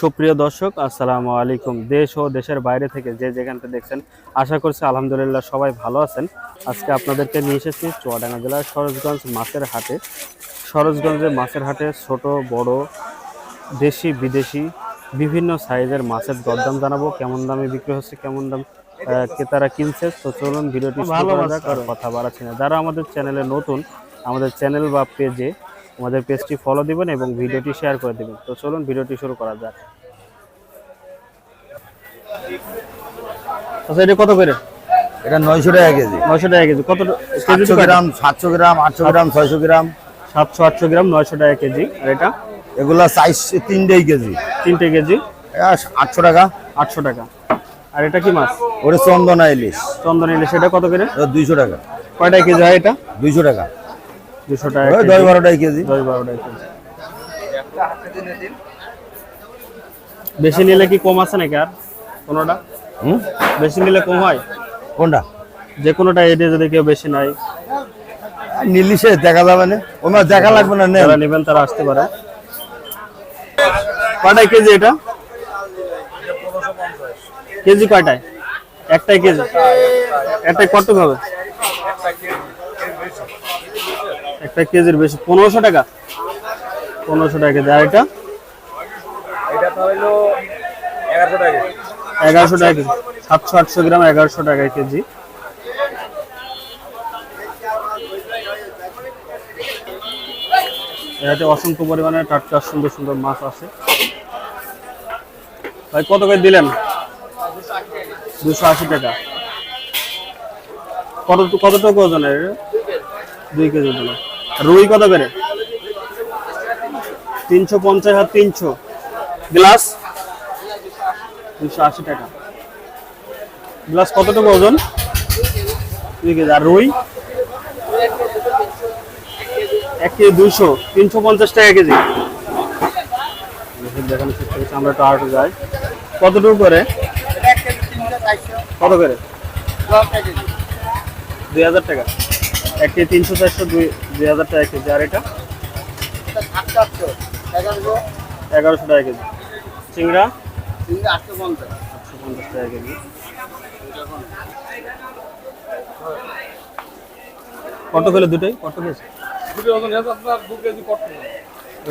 সুপ্রিয় দর্শক আসসালামু আলাইকুম। দেশ ও দেশের বাইরে থেকে যে যেখান থেকে দেখছেন আশা করছি আলহামদুলিল্লাহ সবাই ভালো আছেন। আজকে আপনাদেরকে নিয়ে এসেছি চুয়াডাঙ্গা জেলার সরোজগঞ্জ মাছের হাটে। সরোজগঞ্জের মাছের হাটে ছোট বড় দেশি বিদেশি বিভিন্ন সাইজের মাছের দরদাম জানাব। কেমন দামে বিক্রি হচ্ছে কেমন দাম ক্রেতারা কিনছে। তো চলুন ভিডিওটি ভালো কথা বাড়াচ্ছি না। যারা আমাদের চ্যানেলে নতুন আমাদের চ্যানেল বা পেজে আমাদের পেজটি ফলো দিবেন এবং ভিডিওটি শেয়ার করে দিবেন। তো চলুন ভিডিওটি শুরু করা যাক। আচ্ছা এটা কত করে? এটা নয়শো টাকা কেজি। নয়শো টাকা কেজি। কত সাতশো গ্রাম সাতশো গ্রাম আটশো গ্রাম ছয়শো গ্রাম। সাতশো আটশো গ্রাম নয়শো টাকা কেজি। আর এটা? এগুলা সাইজ তিনটেই কেজি। তিনটে কেজি? আটশো টাকা। আটশো টাকা। আর এটা কি মাছ? ওটা চন্দনা ইলিশ। চন্দন ইলিশ। এটা কত করে? দুইশো টাকা। কয়টা কেজি হয় এটা? দুইশো টাকা। দুশো টাকা দশ বারো কেজি। দশ বারো কেজি বেশি নিলে কি কম আছে নাকি আর? কোনোটা? বেশি নিলে কম হয়? কোনটা? যে কোনোটা এডে যদি কেউ বেশি নাই নিলিশে দেখা যাবে না। ওনার দেখা লাগবে না যারা নেবেন তারা আসতে পারে। কয়টায় কেজি এটা? কেজি কয়টায়? একটাই কেজি। একটাই কত হবে? একটা কেজির বেশি পনেরোশো টাকা। পনেরোশো টাকা কেজি আর এটা? এগারোশো টাকা কেজি সাতশো আটশো গ্রাম এগারোশো টাকা কেজি। এটাতে অসংখ্য পরিমাণে টাটকা সুন্দর সুন্দর মাছ আছে। ভাই কত করে দিলেন? দুশো আশি টাকা। কত কতটুকু ওজনের? দুই কেজি ওজনের। রুই কত করে? তিনশো পঞ্চাশ আর তিনশো। গ্লাস? তিনশো আশি টাকা। গ্লাস কতটুকু ওজন? দুই কেজি। আর রুই? এক কেজি দুইশো। তিনশো পঞ্চাশ টাকা কেজি। দেখুন, চেষ্টা করছি আমরা একটু আর্ট যাই। কতটুকু করে? কত করে? দুই হাজার টাকা। এক কেজি তিনশো চারশো দুই দুই হাজার টাকা কেজি। আর এটা? এগারোশো টাকা কেজি। চিংড়া? আটশো পঞ্চাশ টাকা কেজি। কত করে দুটোই? কত কেজি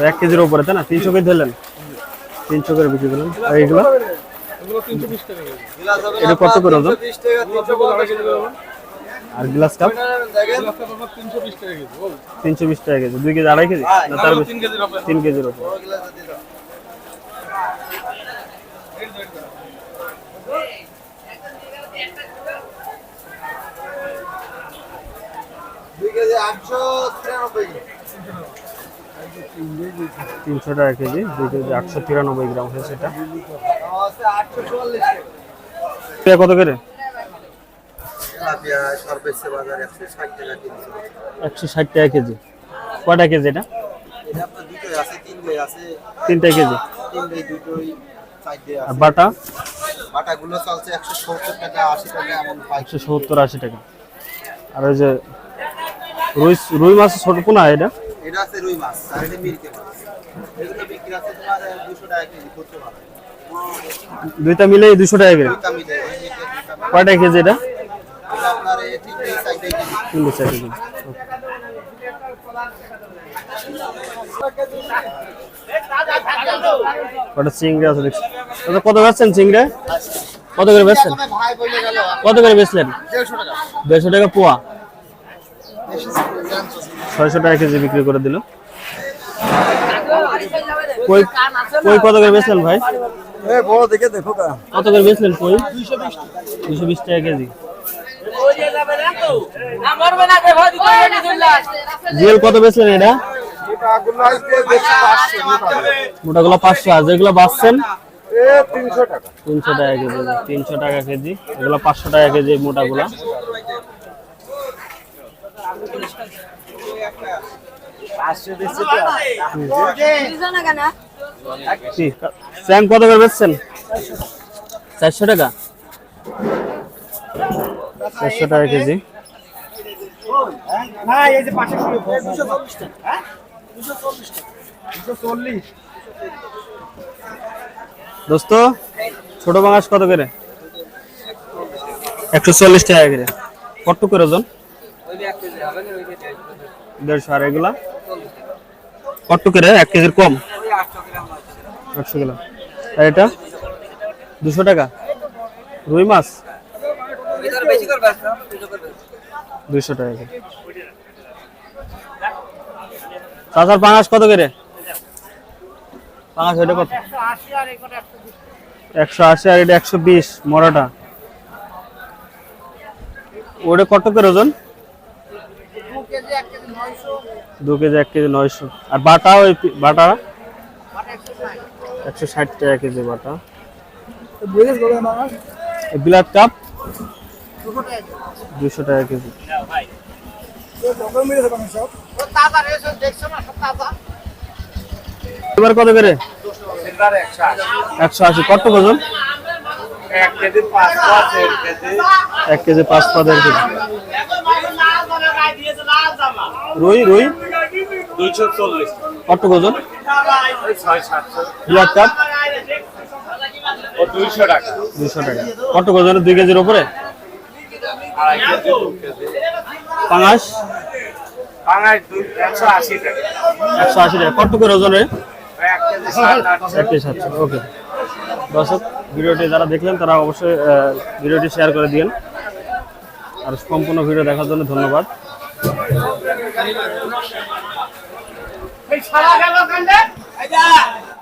এক কেজির উপরে তাই না? তিনশো কেজি ধরলেন। তিনশো করে বিক্রি করলেন। আর এইগুলো এটা কত করে ওজন। আর গ্লাস কাপ? তিনশো বিশ টাকা কেজি দুই কেজি আড়াই কেজি? না তার তিন কেজির উপর। তিনশো টাকা কেজি দুই কেজি আটশো তিরানব্বই গ্রাম হয়েছে এটা কত করে? টাকা কেজি। কয়টা কেজি। এটা? কেজি। বাটা? বাটাগুলো চলছে টাকা টাকা এমন আর ওই যে রুই রুই মাছ ছোট পোনা এটা? এটা আছে রুই মাছ আর এটা মিরকে মাছ। এগুলো বিক্রি আছে তোমার দুশো টাকা কেজি করতে দুইটা মিলে দুশো টাকা করে। মিলে। কয়টা কেজি এটা এটা আপনার এই তিনটে চারটে কেজি তিনটে চার কেজি কটা চিংড়ি আছে দেখছি। কত বেচছেন চিংড়ি? কত করে বেচছেন? কত করে বেচলেন? দেড়শো টাকা পোয়া। ছয়শো টাকা কেজি বিক্রি করে দিল। কই কত করে বেচলেন ভাই? বড় দেখে দেখো কত করে বেচলেন কই? দুশো বিশ টাকা কেজি। জিএল কত বেচলেন এটা? মোটাগুলো পাঁচশো। আর যেগুলো বাঁচছেন? তিনশো টাকা কেজি। তিনশো টাকা কেজি। এগুলো পাঁচশো টাকা কেজি মোটাগুলো। কি? স্যাম কত করে চারশো টাকা? চারশো টাকা কেজি। না এই যে পাশে দুশো চল্লিশ টাকা। হ্যাঁ? দুশো চল্লিশ টাকা। দুশো চল্লিশ। দোস্ত ছোট বাংলাস কত করে? একশো চল্লিশ টাকা করে। কত করে ওজন? দেড়শো। আর এগুলা? কত করে? এক কেজির কম? আটশো কিলো আর এটা? দুশো টাকা? রুই মাছ? দুইশো টাকা করে। চাচার পাঙাশ কত করে? পাঙাশ ওইটা কত? একশো আশি আর এটা একশো বিশ মরাটা। ওটা কত করে ওজন? দু কেজি এক কেজি নয়শো। আর বাটা ওই বাটা? একশো ষাট টাকা কেজি বাটা। বিলাট কাপ? দুশো টাকা কেজি। এবার কত করে? একশো আশি। কত ওজন? এক কেজি পাঁচ পা দেড় কেজি। রুই রুই? দুইশো চল্লিশ কত ওজন? দুইশো টাকা দুশো টাকা। কত ওজন? দুই কেজির উপরে? কেজি পাঙাশ একশো আশি টাকা। একশো আশি টাকা। কত করে ওজনে ওকে। দর্শক ভিডিওটি যারা দেখলেন তারা অবশ্যই ভিডিওটি শেয়ার করে দিন আর সম্পূর্ণ ভিডিও দেখার জন্য ধন্যবাদ। এই সারা গেল কান্দে